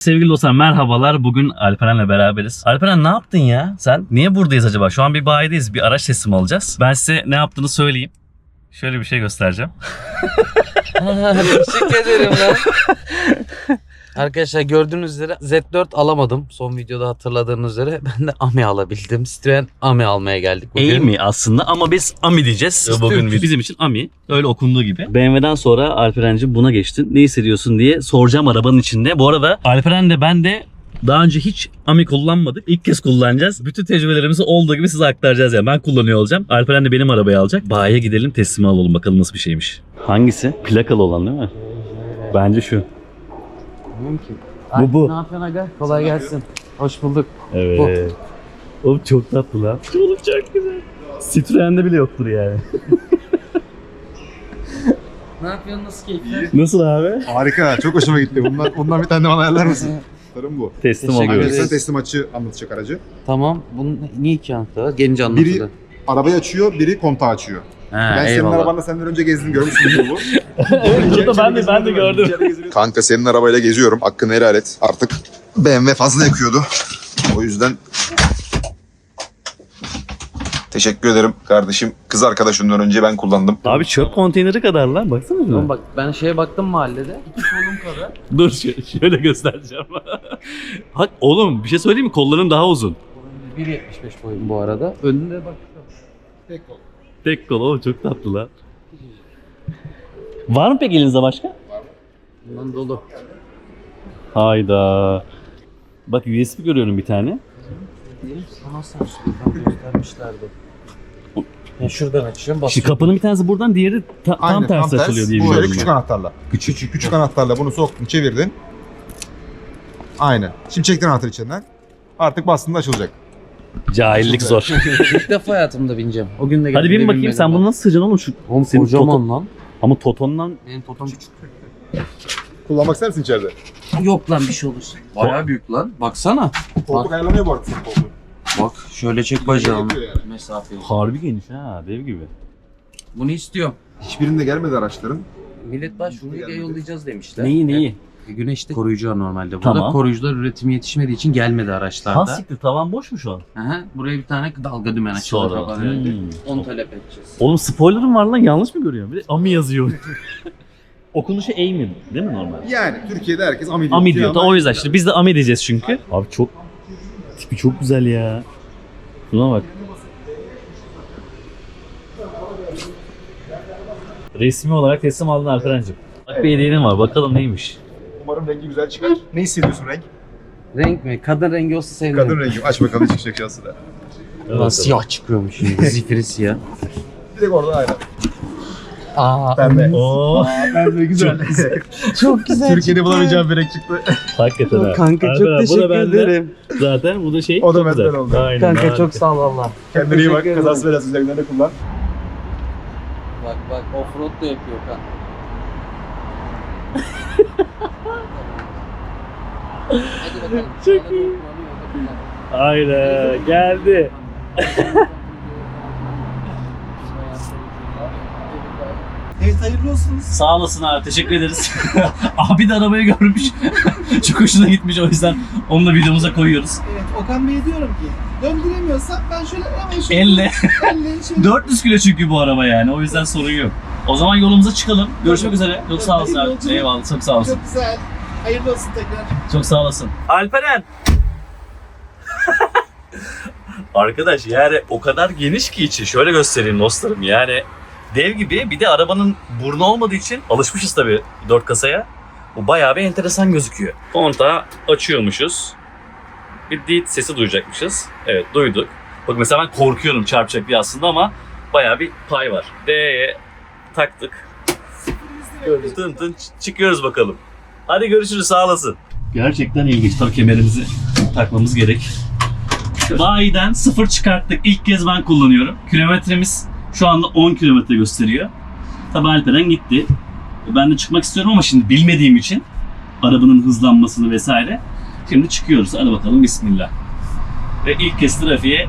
Sevgili dostlar merhabalar. Bugün Alperen'le beraberiz. Alperen ne yaptın ya? Sen niye buradayız acaba? Şu an bir bayideyiz. Bir araç teslim alacağız. Ben size ne yaptığını söyleyeyim. Şöyle bir şey göstereceğim. Teşekkür ederim lan. Arkadaşlar gördüğünüz üzere Z4 alamadım. Son videoda hatırladığınız üzere ben de AMI alabildim. Citroen AMI almaya geldik bugün. Amy aslında ama biz Ami diyeceğiz. Bugün bizim için Ami. Öyle okunduğu gibi. BMW'den sonra Alperen'cim buna geçtin. Ne hissediyorsun diye soracağım arabanın içinde. Bu arada Alperen de ben de daha önce hiç Ami kullanmadık. İlk kez kullanacağız. Bütün tecrübelerimizi olduğu gibi size aktaracağız yani. Ben kullanıyor olacağım. Alperen de benim arabayı alacak. Bayiye gidelim teslim alalım bakalım nasıl bir şeymiş. Hangisi? Plakalı olan değil mi? Bence şu. Bilmiyorum ki. Bu, bu. Ne yapıyorsun aga? Kolay gelsin. Hoş bulduk. Evet. Oğlum çok tatlı lan. Oğlum çok güzel. Citroen'de bile yoktur yani. Ne yapıyorsun? Nasıl keyifler? Nasıl abi? Harika, çok hoşuma gitti. Bundan, bundan bir tane de bana ayarlar mısın? Tarım bu. Teslim Teşekkür alıyoruz. Sen teslim açı anlatacak aracı. Tamam. Bunun niye iki anahtarı var? Gelince anlatıldı. Biri arabayı açıyor, biri kontağı açıyor. Ha, ben senin eyvallah. arabanla senden önce gezdim, görmüşsün bu. Burada ben de ben de gördüm. Kanka senin arabayla geziyorum. Hakkını helal et. Artık BMW fazla yakıyordu. O yüzden Teşekkür ederim kardeşim. Kız arkadaşından önce ben kullandım. Abi çöp konteyneri kadar lan baksana Oğlum bak ben şeye baktım mahallede. İki kolum kadar. Dur şö- şöyle göstereceğim. Hak oğlum bir şey söyleyeyim mi? Kolların daha uzun. 1.75 boyum bu arada. Önünde bak. Tek kol oğlum çok tatlı lan. Var mı peki elinizde başka? Bundan dolu. Hayda. Bak USB görüyorum bir tane. Diyelim sana göstermişlerdi. Ya şuradan açıyorum Şimdi basıyorum. kapının bir tanesi buradan diğeri ta- tam tersi açılıyor diye Bu biliyorum küçük ben. anahtarla. Küçük. küçük. Küçük anahtarla bunu soktun, çevirdin. Aynen. Şimdi çektin anahtarı içinden. Artık bastığında açılacak. Cahillik zor. İlk defa hayatımda bineceğim. O gün de Hadi bin bakayım binmedim sen ben. bunu nasıl sıcaksın oğlum şu. Oğlum Senin kocaman lan. Ama Toton'dan Benim totom küçük. Kullanmak ister misin içeride? Yok lan bir şey olur. Bayağı büyük lan. Baksana. Koltuk ayarlanıyor bu arada senin koltuğun. Bak şöyle çek bacağımı. Yapıyor yani. Mesafeyi. harbi geniş ha dev gibi. Bunu istiyorum. Hiçbirinde gelmedi araçların. Millet başvuruyu diye yollayacağız demişler. Neyi neyi? Güneşte koruyucu var normalde. Burada Tamam. koruyucular üretimi yetişmediği için gelmedi Ha araçlarda. siktir tavan boş mu şu an? Aha, buraya bir tane dalga dümen açıldı Sonra. herhalde. Hmm. Onu talep edeceğiz. Oğlum spoiler'ım var lan yanlış mı görüyorum? Bir de Ami yazıyor. Okunuşu Amy değil mi normal? Yani Türkiye'de herkes Ami diyor. Ami diyor. Ama- O yüzden işte biz de Ami diyeceğiz çünkü. Abi çok tipi çok güzel ya. Şuna bak. Resmi olarak teslim aldın Alperen'cim. Bak bir hediyenin var. Bakalım neymiş. Umarım rengi güzel çıkar. Ne hissediyorsun renk? Renk mi? Kadın rengi olsa sevinirim. Kadın rengi. Aç bakalım çıkacak şansına. Ulan siyah çıkıyormuş şimdi. Zifiri siyah. Direkt orada aynen. Aa, Pembe. Oo, Pembe güzel. çok güzel. Türkiye'de bulamayacağım bir renk çıktı. hakikaten ha. Kanka çok Alperen, bu da teşekkür benden. ederim. Zaten bu da şey. O da çok benden güzel. oldu. Aynen, Kanka harika. çok sağ ol valla. Kendine iyi bak. Teşekkür Kazası belası üzerinden kullan. Bak bak offroad da yapıyor kan. Hadi bakalım. Çok iyi. Aynen geldi. Evet hayırlı olsun. Sağ olasın abi teşekkür ederiz. abi de arabayı görmüş. Çok hoşuna gitmiş o yüzden onu da videomuza koyuyoruz. Evet Okan Bey'e diyorum ki döndüremiyorsam ben şöyle ama şöyle Elle. elle şöyle 400 kilo çünkü bu araba yani o yüzden sorun yok. O zaman yolumuza çıkalım. Görüşmek üzere. Çok sağ olasın abi. Eyvallah çok sağ olasın. çok güzel. Hayırlı olsun tekrar. Çok sağ olasın. Alperen. Arkadaş yani o kadar geniş ki içi. Şöyle göstereyim dostlarım yani dev gibi bir de arabanın burnu olmadığı için alışmışız tabii dört kasaya. Bu bayağı bir enteresan gözüküyor. Kontağı açıyormuşuz. Bir dit sesi duyacakmışız. Evet duyduk. Bak mesela ben korkuyorum çarpacak diye aslında ama bayağı bir pay var. D'ye taktık. Tın tın çıkıyoruz bakalım. Hadi görüşürüz sağ olasın. Gerçekten ilginç. Tabii kemerimizi takmamız gerek. Bayiden sıfır çıkarttık. İlk kez ben kullanıyorum. Kilometremiz şu anda 10 kilometre gösteriyor. Tabii Alperen gitti. Ben de çıkmak istiyorum ama şimdi bilmediğim için arabanın hızlanmasını vesaire. Şimdi çıkıyoruz. Hadi bakalım bismillah. Ve ilk kez trafiğe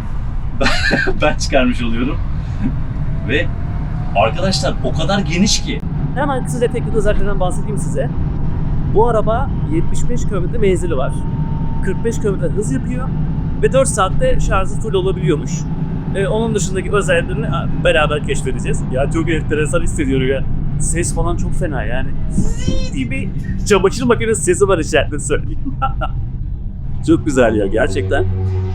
ben çıkarmış oluyorum. Ve arkadaşlar o kadar geniş ki. Hemen kısaca teknik özelliklerinden bahsedeyim size. Bu araba 75 km menzili var. 45 km hız yapıyor ve 4 saatte şarjı full olabiliyormuş. Ee, onun dışındaki özelliklerini beraber keşfedeceğiz. Ya çok enteresan hissediyorum ya. Ses falan çok fena yani. Diye bir çamaşır makinesi sesi var içeride söyleyeyim. çok güzel ya gerçekten.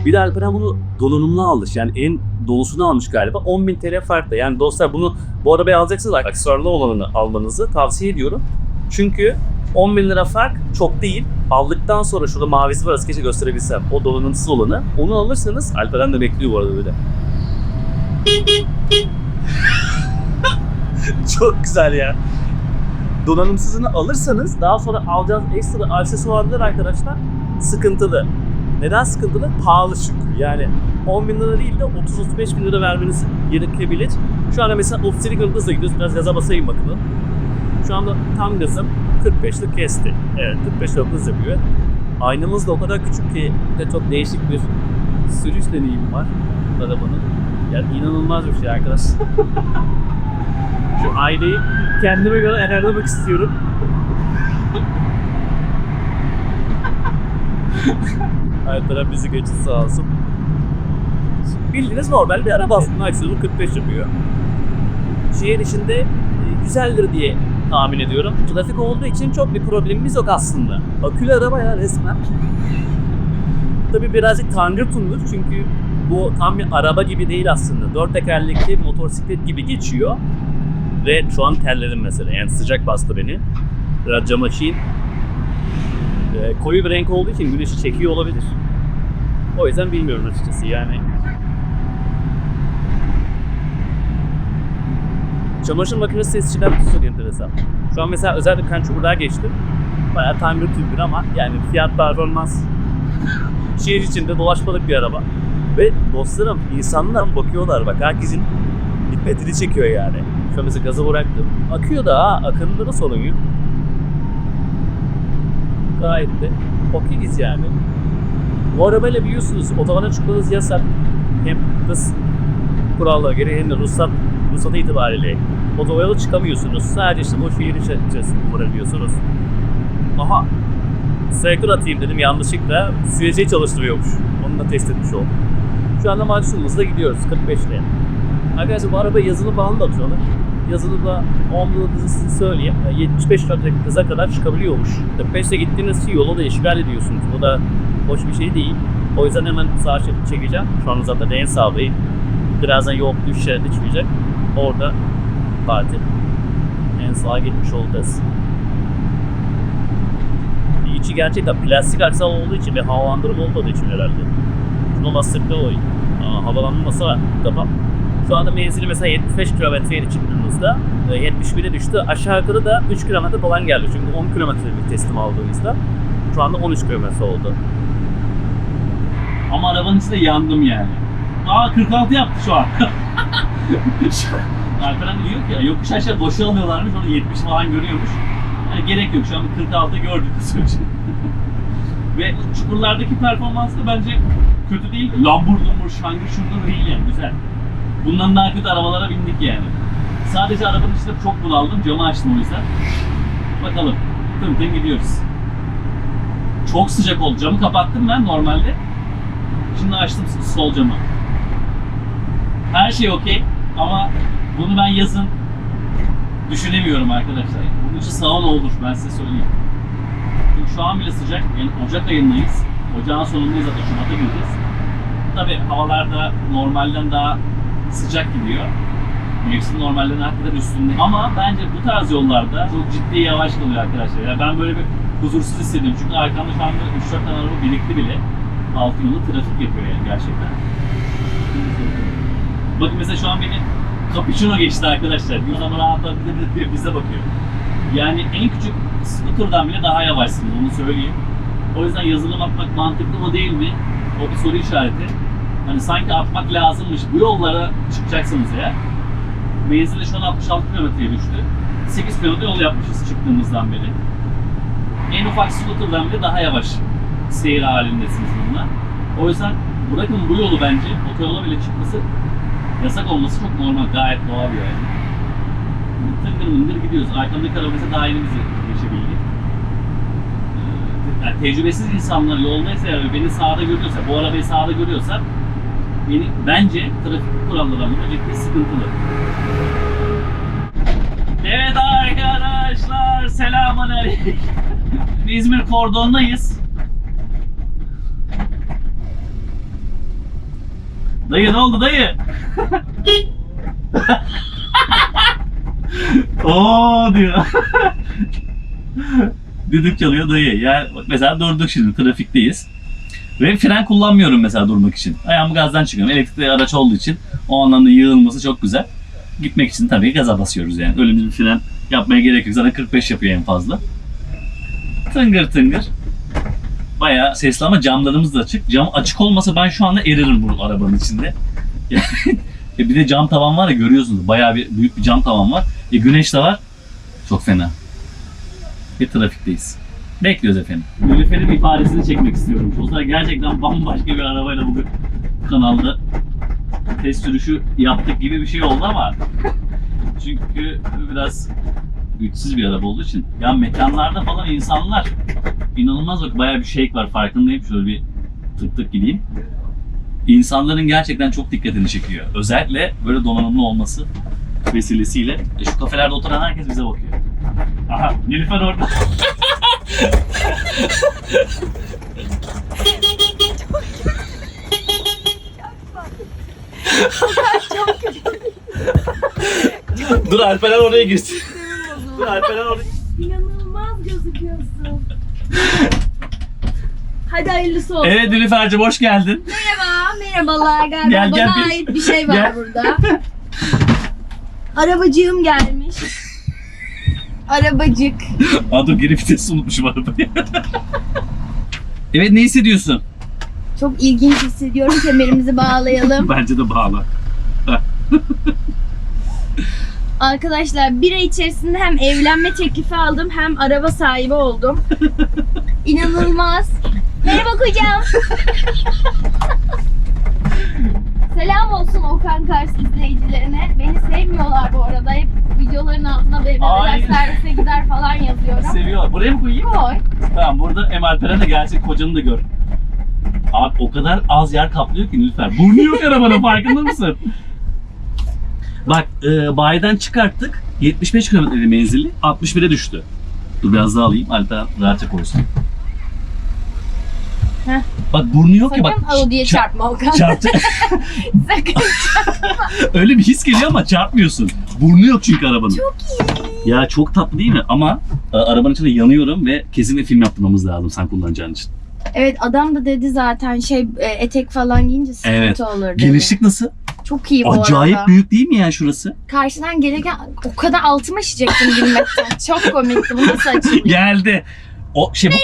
Bir de Alperen bunu donanımlı almış. Yani en dolusunu almış galiba. 10.000 TL farklı. Yani dostlar bunu bu arabayı alacaksınız aksesuarlı olanını almanızı tavsiye ediyorum. Çünkü 10 bin lira fark çok değil. Aldıktan sonra şurada mavisi var keşke gösterebilsem. O donanımsız olanı. Onu alırsanız Alperen de bekliyor bu arada böyle. çok güzel ya. Donanımsızını alırsanız daha sonra alacağınız ekstra aksesuarlar arkadaşlar sıkıntılı. Neden sıkıntılı? Pahalı çünkü. Yani 10 bin lira değil de 30-35 bin lira vermeniz gerekebilir. Şu anda mesela 32 hızla gidiyoruz. Biraz gaza basayım bakalım. Şu anda tam gazım 45'lik kesti. Evet 45 hız yapıyor. Aynamız da o kadar küçük ki de çok değişik bir sürüş deneyimi var arabanın. Yani inanılmaz bir şey arkadaş. Şu aynayı kendime göre ayarlamak istiyorum. Alperen bizi geçti sağ olsun. Bildiğiniz normal bir araba aslında maksimum 45 yapıyor. Şehir içinde e, güzeldir diye tahmin ediyorum. Trafik olduğu için çok bir problemimiz yok aslında. Akülü araba ya resmen. Tabii birazcık tangır tundur çünkü bu tam bir araba gibi değil aslında. Dört tekerlekli motosiklet gibi geçiyor. Ve şu an terledim mesela. Yani sıcak bastı beni. Biraz cam açayım. Ee, koyu bir renk olduğu için güneşi çekiyor olabilir. O yüzden bilmiyorum açıkçası yani. Çamaşır makinesi ses çıkartması çok enteresan. Şu an mesela özel bir çukurlar geçtim. Bayağı tangır tüngür ama yani fiyat performans şehir içinde dolaşmalık bir araba. Ve dostlarım insanlar bakıyorlar bak herkesin dikkatini çekiyor yani. Şu an mesela gazı bıraktım. Akıyor da ha akında da sorun yok. Gayet de okeyiz yani. Bu arabayla biliyorsunuz otobana çıkmanız yasak. Hem hız kurallara göre hem de ruhsat, ruhsatı itibariyle otobana çıkamıyorsunuz. Sadece işte o şehir içerisinde kullanabiliyorsunuz. Aha Sektör atayım dedim yanlışlıkla süreci çalıştırıyormuş. Onu da test etmiş oldum. Şu anda maksimumumuzda gidiyoruz 45'le. Arkadaşlar bu araba yazılı falan da atıyorlar. Yazılı da 10 hızını söyleyeyim. 75 hıza kadar çıkabiliyormuş. 45'te gittiğiniz yolu da işgal ediyorsunuz. Bu da hoş bir şey değil. O yüzden hemen sağa çekeceğim. Şu an zaten en sağdayım. Birazdan yol düş şeridi çıkacak. Orada parti. En sağa gitmiş olacağız. İçi gerçekten plastik aksal olduğu için ve havalandırma olmadığı için herhalde. Şuna bastıkta o var. Kapat. Şu anda menzili mesela 75 kilometreye çıktığımızda e, 71'e düştü. Aşağı yukarı da 3 kilometre falan geldi. Çünkü 10 kilometre bir teslim aldığımızda. Şu anda 13 kilometre oldu. Ama arabanın içinde yandım yani. Aa 46 yaptı şu an. Alperen diyor ki yokuş aşağı boşa alıyorlarmış onu 70 falan görüyormuş. Yani gerek yok şu an 46 gördük sürücü. Ve çukurlardaki performansı da bence kötü değil. Lambur lumbur şangır şungur değil yani güzel. Bundan daha kötü arabalara bindik yani. Sadece arabanın içinde çok bunaldım. Camı açtım o yüzden. Bakalım. Tım tım gidiyoruz. Çok sıcak oldu. Camı kapattım ben normalde. Şimdi açtım sol camı. Her şey okey ama bunu ben yazın düşünemiyorum arkadaşlar. Bunun için sauna olur ben size söyleyeyim. Çünkü şu an bile sıcak. Yani Ocak ayındayız. Ocağın sonundayız zaten Şubat'a gireceğiz. Tabi havalarda normalden daha sıcak gidiyor. Mevsim normalden hakikaten üstünde. Ama bence bu tarz yollarda çok ciddi yavaş kalıyor arkadaşlar. Yani ben böyle bir huzursuz hissediyorum. Çünkü arkamda şu anda 3-4 tane araba birikti bile. Altı yolu trafik yapıyor yani gerçekten. Bakın mesela şu an beni Cappuccino geçti arkadaşlar. Bir zaman rahat diye bize bakıyor. Yani en küçük scooter'dan bile daha yavaşsınız onu söyleyeyim. O yüzden yazılım atmak mantıklı mı değil mi? O bir soru işareti. Hani sanki atmak lazımmış. Bu yollara çıkacaksınız eğer. Menzili şu an 66 kilometreye düştü. 8 kilometre yol yapmışız çıktığımızdan beri. En ufak scooter'dan bile daha yavaş seyir halindesiniz bununla. O yüzden bırakın bu yolu bence otoyola bile çıkması yasak olması çok normal, gayet doğal yani. Tıngır mıngır gidiyoruz. Arkamdaki araba mesela daha yeni bizi geçebildi. yani tecrübesiz insanlar yoldaysa ve beni sağda görüyorsa, bu arabayı sağda görüyorsa beni bence trafik kurallarında ciddi sıkıntılı. Evet arkadaşlar selamünaleyküm. İzmir kordondayız. Dayı ne oldu dayı? Oo diyor. Düdük çalıyor dayı. Yani bak mesela durduk şimdi trafikteyiz. Ve fren kullanmıyorum mesela durmak için. Ayağımı gazdan çıkıyorum. Elektrikli araç olduğu için o anlamda yığılması çok güzel. Gitmek için tabii gaza basıyoruz yani. Öyle bir fren yapmaya gerek yok. Zaten 45 yapıyor en fazla. Tıngır tıngır. Bayağı sesli ama camlarımız da açık. Cam açık olmasa ben şu anda eririm bu arabanın içinde. Bir de cam tavan var ya görüyorsunuz. Bayağı bir büyük bir cam tavan var. E güneş de var. Çok fena. Bir trafikteyiz. Bekliyoruz efendim. Nilüfer'in ifadesini çekmek istiyorum. O da gerçekten bambaşka bir arabayla bugün kanalda test sürüşü yaptık gibi bir şey oldu ama çünkü biraz güçsüz bir araba olduğu için ya mekanlarda falan insanlar inanılmaz bak bayağı bir shake var farkındayım şöyle bir tık tık gideyim insanların gerçekten çok dikkatini çekiyor. Özellikle böyle donanımlı olması vesilesiyle. E şu kafelerde oturan herkes bize bakıyor. Aha Nilüfer orada. Dur Alperen oraya girsin. Dur Alperen oraya İnanılmaz gözüküyorsun. Hadi hayırlısı olsun. Evet Nilüfer'cim hoş geldin Merhaba, merhabalar. Galiba Gel, gel, bana bir- ait bir şey var Gel. burada. Arabacığım gelmiş. Arabacık. Aa dur geri vitesi unutmuşum arabayı. evet ne hissediyorsun? Çok ilginç hissediyorum. Kemerimizi bağlayalım. Bence de bağla. Arkadaşlar bir ay içerisinde hem evlenme teklifi aldım hem araba sahibi oldum. İnanılmaz. Merhaba kocam. Selam olsun Okan Kars izleyicilerine. Beni sevmiyorlar bu arada. Hep videoların altına BMW'ler Aynen. servise gider falan yazıyorum. Seviyor. Buraya mı koyayım? Koy. Tamam burada Alperen de gelsin kocanı da gör. Abi o kadar az yer kaplıyor ki Nilüfer. Burnu yok arabanın farkında mısın? Bak e, bayiden çıkarttık. 75 kilometre menzili 61'e düştü. Dur biraz daha alayım Alperen rahatça koysun. Heh. Bak burnu yok ya bak. Sakın Audi'ye ça- çarpma Okan. Çarptı. Sakın. Öyle bir his geliyor ama çarpmıyorsun. Burnu yok çünkü arabanın. Çok iyi. Ya çok tatlı değil mi? Ama e, arabanın içinde yanıyorum ve kesinlikle film yaptırmamız lazım sen kullanacağın için. Evet adam da dedi zaten şey e, etek falan giyince sıkıntı Evet. olur dedi. Genişlik nasıl? Çok iyi bu Acayip arada. büyük değil mi ya şurası? Karşıdan gelirken o kadar altıma işecektim gülmekten. Çok komikti. Bu nasıl açılıyor? Geldi. O şey bu,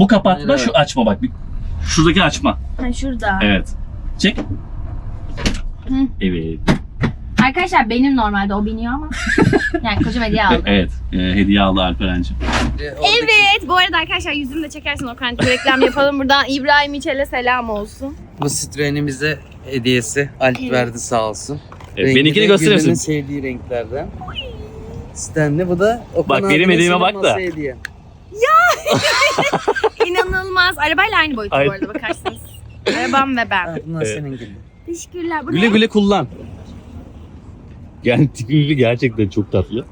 bu kapatma Merhaba. şu açma bak. Şuradaki açma. Ha şurada. Evet. Çek. Hı. Evet. Arkadaşlar benim normalde o biniyor ama. Yani kocam hediye aldı. Evet. E, hediye aldı Alperen'cim. Evet. Bu arada arkadaşlar yüzümü de çekersin o kanka reklam yapalım. Buradan İbrahim İçel'e selam olsun. Bu Citroen'imize hediyesi Alp Evet. verdi sağ olsun. Evet, Rengi benimkini de gösterir misin? sevdiği renklerden. Stanley bu da Okan Bak, benim abinin hediyeme bak da. masa hediye. İnanılmaz. Arabayla aynı boyutta Ay- bu arada bakarsınız. Arabam ve ben. bunlar Evet. senin gibi. Teşekkürler. Bu Güle ne? güle kullan. Yani tipi gerçekten çok tatlı.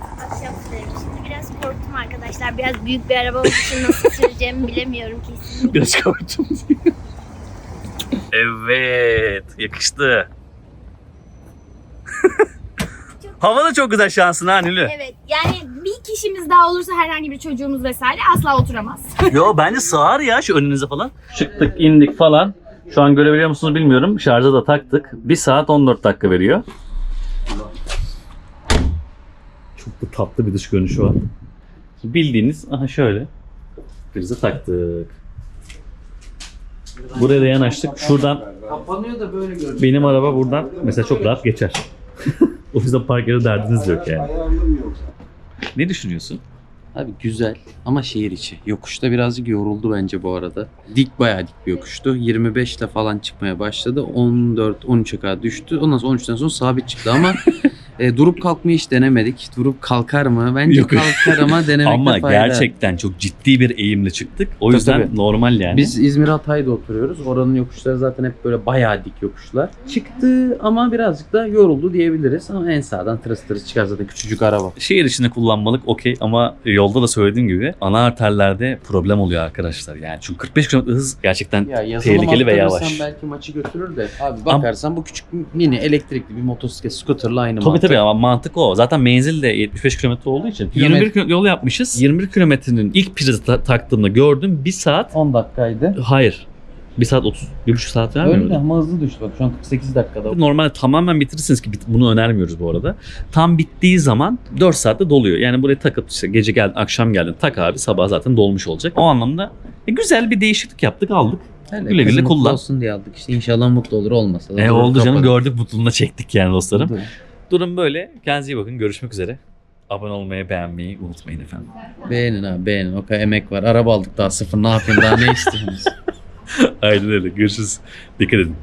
Akşam sürerim. Şimdi biraz korktum arkadaşlar. Biraz büyük bir araba olduğu için nasıl süreceğimi bilemiyorum kesin. Biraz korktum. evet, yakıştı. Hava da çok güzel şansın ha Nilü. Evet yani bir kişimiz daha olursa herhangi bir çocuğumuz vesaire asla oturamaz. Yo bence sığar ya şu önünüze falan. Çıktık indik falan. Şu an görebiliyor musunuz bilmiyorum. Şarja da taktık. 1 saat 14 dakika veriyor. Çok da tatlı bir dış görünüşü var. Bildiğiniz aha şöyle. Prize taktık. Buraya da yanaştık. Şuradan Kapanıyor da böyle görünüyor. benim araba buradan mesela çok rahat geçer. o yüzden park yeri derdiniz yok yani. Ne düşünüyorsun? Abi güzel ama şehir içi. Yokuşta birazcık yoruldu bence bu arada. Dik bayağı dik bir yokuştu. 25 ile falan çıkmaya başladı. 14 13'e kadar düştü. Ondan sonra 13'ten sonra sabit çıktı ama E, durup kalkmayı hiç denemedik. Durup kalkar mı? Bence Yok. kalkar ama denemekte Ama fayda. gerçekten çok ciddi bir eğimle çıktık. O Tabii, yüzden tabii. normal yani. Biz İzmir Hatay'da oturuyoruz. Oranın yokuşları zaten hep böyle bayağı dik yokuşlar. Çıktı ama birazcık da yoruldu diyebiliriz. Ama en sağdan tırıs tırıs çıkar zaten küçücük araba. Şehir içinde kullanmalık okey ama yolda da söylediğim gibi ana arterlerde problem oluyor arkadaşlar. Yani çünkü 45 km hız gerçekten Ya Tehlikeli ve yavaş. belki maçı götürür de. Abi bakarsan bu küçük mini elektrikli bir motosiklet scooter'la aynı Tabii mantık. tabii ama mantık o. Zaten menzil de 75 km olduğu için. Kilometre- 21 km yol yapmışız. 21 kilometrenin ilk prizi ta- taktığımda gördüm 1 saat. 10 dakikaydı. Hayır. 1 saat 30. 1,5 saat vermiyor Öyle ama hızlı düştü bak şu an 48 dakikada. Normalde tamamen bitirirsiniz ki bit- bunu önermiyoruz bu arada. Tam bittiği zaman 4 saatte doluyor. Yani buraya takıp işte gece geldin, akşam geldin tak abi sabah zaten dolmuş olacak. O anlamda e, güzel bir değişiklik yaptık aldık. Hele güle kız güle mutlu kullan. olsun diye aldık işte inşallah mutlu olur olmasa. da E oldu canım kapalı. gördük mutluluğuna çektik yani dostlarım. Dur. Durum böyle. Kendinize iyi bakın. Görüşmek üzere. Abone olmayı, beğenmeyi unutmayın efendim. Beğenin abi beğenin o kadar emek var. Araba aldık daha sıfır ne yapayım daha ne istiyorsunuz? Aynen öyle. Görüşürüz. Dikkat edin.